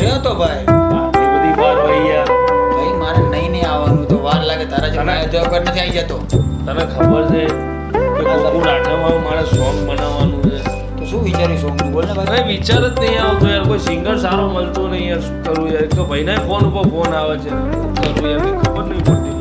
ઘરે તો ભાઈ? આટલી બધી વાર હોય યાર. ભાઈ મારે નહીં નહીં આવવાનું તો વાર લાગે તારા જેવા જોબ કર નથી આવી જતો. તને ખબર છે કે ગોકુળ આઠમમાં મારે સોંગ બનાવવાનું છે. તો શું વિચારી સોંગ બોલ ને ભાઈ. ભાઈ વિચાર જ નહીં આવતો યાર. કોઈ સિંગર સારો મળતો નહીં યાર. શું કરું યાર? તો ભાઈને ફોન ઉપર ફોન આવે છે. શું કરું યાર? ખબર નહીં પડતી.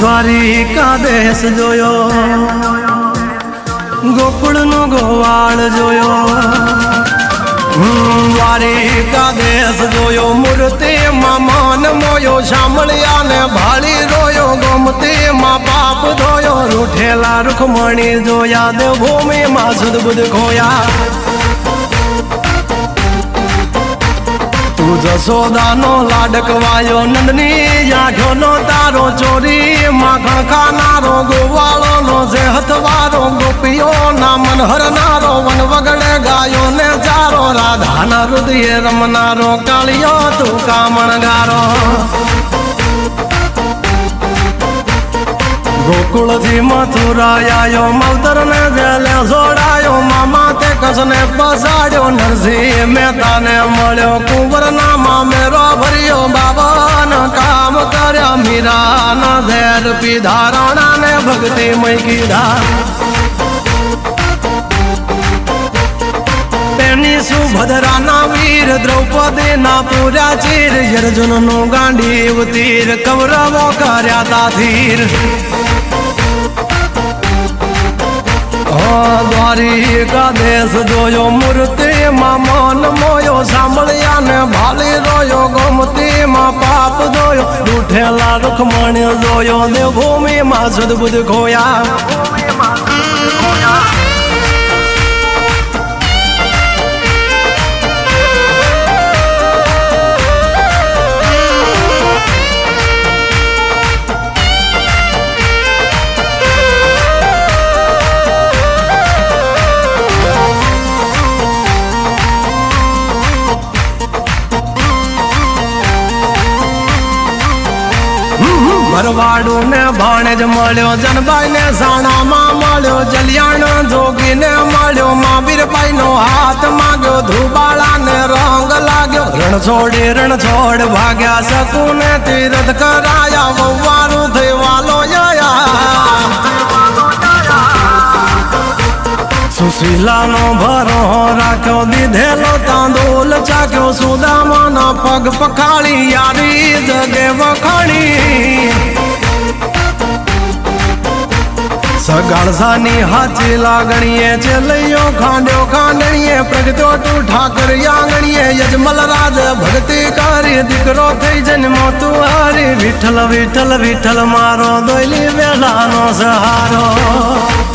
દ્વારિકા દેશ જોયો. ગોકુળનો ગોવાળ જોયો. દ્વારિકા દેશ જોયો. મૂર્તિ માં મન મોયો શામળિયા ને ભાળી રોયો. ગમતી માં પાપ ધોયો. રૂઠેલા રૂખમણી જોયા. દેવભૂમિ માં સુદબુદ ખોયા. તું જશોદાનો લાડકવાયો, નંદની આંખો નો તારો ચોરી, માખણ ખાનારો ગોવાળો નો જે હથવારો ગોપીઓ ના મન હરનારો વન વગડે ગાયો ને ચારો, રાધાના હૃદય રમનારો, કાળિયો તું કામણગારો. ગોકુળથી મથુરા આવ્યો મવતર ને જેલે જોડાયો મામા તે કસને બસાડ્યો નરસિંહ. મહેતાને મળ્યો કુંવર ના મામેરો ભર્યો બાબાન કામ કર્યા મીરા ના ઝેર પીધા રાણા ને ભક્તિ મય કીધા. તેની સુભદ્રાના વીર દ્રૌપદી ના પૂરા ચીર. અર્જુનનું ગાંડી તીર કૌરવો કર્યા તાથીર ઓ દ્વારિકા દેશ જોયો મૂર્તિ માં મન મોયો સાંભળ્યા ને ભાલી રોયો ગમતી માં પાપ જોયો રૂઠેલા રૂખમણ જોયો દેવભૂમિ માં સદબુદ ખોયા. ભરવાડું ને ભાણેજ મળ્યો જનબાઈ ને સાણામાં મળ્યો, જલિયાણ જોગી ને મળ્યો મહાવીરભાઈ નો હાથ માગ્યો ધ્રુબાળા ને રંગ લાગ્યો. રણ છોડે રણ છોડ ભાગ્યા શકુ ને તીરથ કરાયા વવારું થઈ વાલો સુશીલાનો ભરો રાખ્યો, દીધેલો તાંદોલ ચાખ્યો, સુદામાના પગ પખાળી યારી જગે વખાણી. સગાળસાની હાચી લાગણીએ ચેલૈયો ખાંડ્યો, ખાંડણીએ પ્રગટ્યો તું ઠાકર આંગણીએ. યજમલ રાજ ભક્તિ કરી, દીકરો થઈ જન્મો તું હારી. વિઠ્ઠલ વિઠ્ઠલ વિઠ્ઠલ મારો દોયલી વેલાનો સહારો.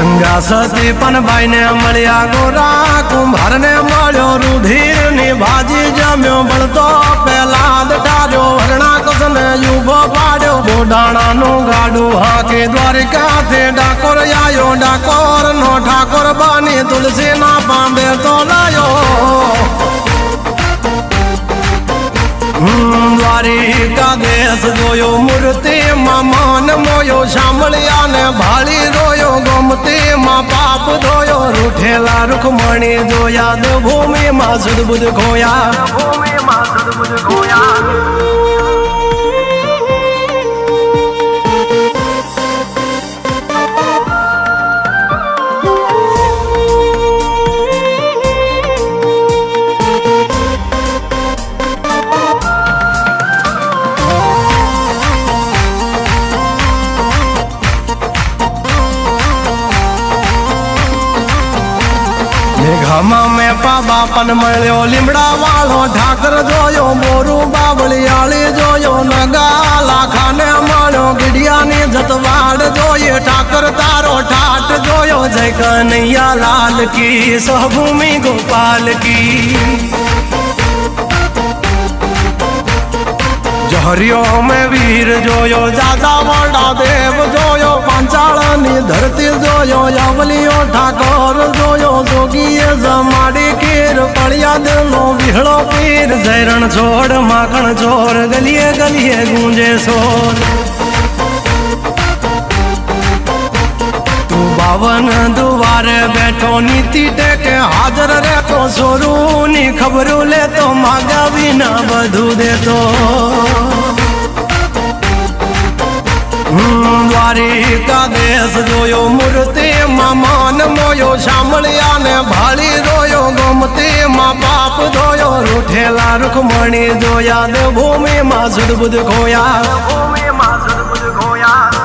ગંગા સતી પણ ભાઈને મળ્યા ગોરા. કુંભાર ને મળ્યો રુધિરની ભાજી. જમ્યો બળતો પેલા દટાર્યો હરણા કસને યુભો પાડ્યો. બોડાણા નું ગાડું હાકે દ્વારિકાથી ડાકોર આયો. ડાકોર નો ઠાકોર બાની તુલસી ના પાંબે તો લાયો દ્વારિકા દેશ જોયો મૂર્તિ માં મન સાંભળ્યા ને ભાળી રોયો ગમતી માં પાપ ધોયો, રૂઠેલા રૂખમણી જોયા દેવભૂમિ માં સુદબુદ ખોયા. હમા મેં પા બાપન મળ્યો લીમડા વાળો ઠાકર જોયો, મોરું બાવળિયાળી જોયો નગા લાખાને મળ્યો, ગીડિયાની જતવાડ જોઈએ, ઠાકર તારો ઠાટ જોયો, જય કનૈયા લાલ કી સહભૂમિ ગોપાલ કી જહરિયો મેં વીર જોયો, જાજા વડા દેવ જોયો, પાંચાળની ધરતી જોયો યવલિયો ઠાકોર જોયો, જોગીએ જમાડી કીર પળિયાદનો વિહળો પીર જૈરણ છોડ, માખણ ચોર, ગલીએ ગલીએ ગુંજે સોર. બાવન દુવારે બેઠો નીતિ ટેકે હાજર રહેતો સોરુની ખબરું લેતો માગા વિના બધું દેતો. દ્વારિકા દેશ જોયો મૂર્તિમાં માન મોયો, શામળિયાને ભાળી જોયો ગમતીમાં બાપ ધોયો, રૂઠેલા રૂખમણી જોયા, દેવભૂમિમાં સુદબુદ ખોયા ભૂમિમાં સુદબુદ ખોયા.